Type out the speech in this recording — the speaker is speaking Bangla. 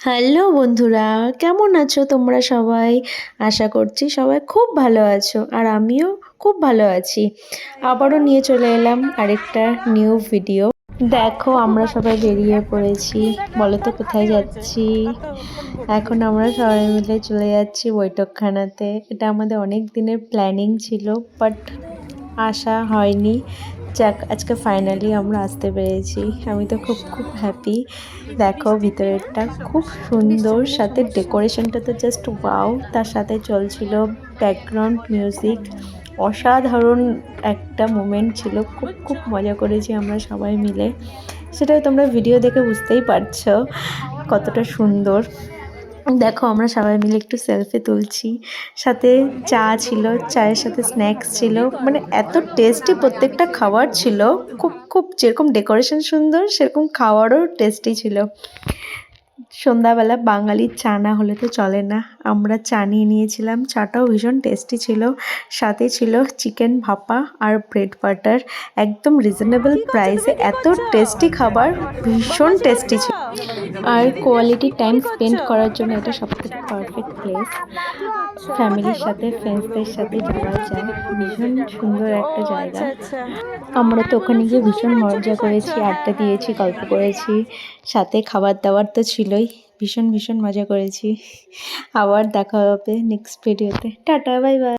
হ্যালো বন্ধুরা, কেমন আছো তোমরা সবাই? আশা করছি সবাই খুব ভালো আছো আর আমিও খুব ভালো আছি। আবারও নিয়ে চলে এলাম আরেকটা নিউ ভিডিও দেখো, আমরা সবাই বেরিয়ে পড়েছি। বলো তো, কোথায় যাচ্ছি? এখন আমরা সবাই মিলে চলে যাচ্ছি বৈঠকখানাতে। এটা আমাদের অনেক দিনের প্ল্যানিং ছিল বাট আসা হয়নি। যাক, আজকে ফাইনালি আমরা আসতে পেরেছি। আমি তো খুব খুব হ্যাপি দেখো, ভিতরেরটা খুব সুন্দর। সাথে ডেকোরেশনটা তো জাস্ট ওয়াও তার সাথে চলছিল ব্যাকগ্রাউন্ড মিউজিক অসাধারণ একটা মোমেন্ট ছিল। খুব খুব মজা করেছি আমরা সবাই মিলে। সেটা তোমরা ভিডিও দেখে বুঝতেই পারছ কতটা সুন্দর। দেখো আমরা সবাই মিলে একটু সেলফি তুলছি। সাথে চা ছিল চায়ের সাথে স্ন্যাক্স ছিল। মানে এত টেস্টি প্রত্যেকটা খাবার ছিল। খুব খুব যেরকম ডেকোরেশন সুন্দর সেরকম খাওয়ারও টেস্টি ছিল। সন্ধ্যাবেলা বাঙালির চা না হলে তো চলে না। আমরা চা নিয়ে নিয়েছিলাম। চাটাও ভীষণ টেস্টি ছিল। সাথে ছিল চিকেন ভাপা আর ব্রেড বাটার একদম রিজনেবল প্রাইসে এত টেস্টি খাবার ভীষণ টেস্টি ছিল। আর কোয়ালিটি টাইম স্পেন্ড করার জন্য এটা সবথেকে পারফেক্ট প্লেস ফ্যামিলির সাথে ফ্রেন্ডসদের সাথে যাওয়া যায় ভীষণ সুন্দর একটা জায়গা আমরা তো ওখানে গিয়ে ভীষণ মজা করেছি আড্ডা দিয়েছি গল্প করেছি সাথে খাবার দাবার তো ছিলই ভীষণ ভীষণ মজা করেছি আবার দেখা হবে নেক্সট ভিডিওতে টাটা বাই বাই